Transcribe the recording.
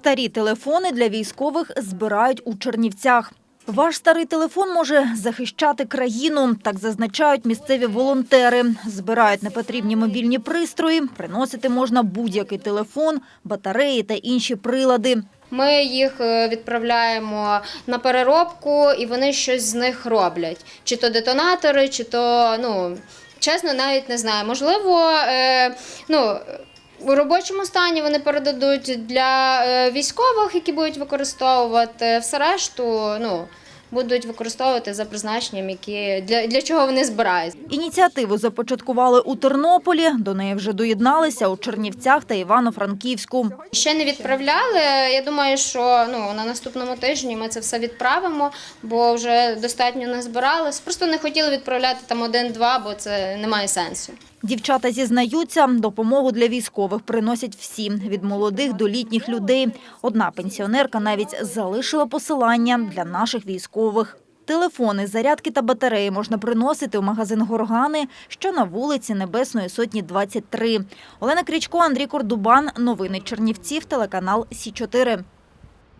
Старі телефони для військових збирають у Чернівцях. Ваш старий телефон може захищати країну, так зазначають місцеві волонтери. Збирають непотрібні мобільні пристрої, приносити можна будь-який телефон, батареї та інші прилади. Ми їх е, відправляємо на переробку, і вони щось з них роблять. Чи то детонатори, чи то ну чесно, навіть не знаю. Можливо, е, ну. У робочому стані вони передадуть для е, військових, які будуть використовувати все решту, ну будуть використовувати за призначенням, які для, для чого вони збирають. Ініціативу започаткували у Тернополі. До неї вже доєдналися у Чернівцях та Івано-Франківську. Ще не відправляли. Я думаю, що ну на наступному тижні ми це все відправимо, бо вже достатньо не назбиралось. Просто не хотіли відправляти там один-два, бо це не має сенсу. Дівчата зізнаються, допомогу для військових приносять всі – від молодих до літніх людей. Одна пенсіонерка навіть залишила посилання для наших військових. Телефони, зарядки та батареї можна приносити у магазин «Горгани», що на вулиці Небесної Сотні, 23. Олена Крічко, Андрій Кордубан. Новини Чернівців, телеканал «Сі 4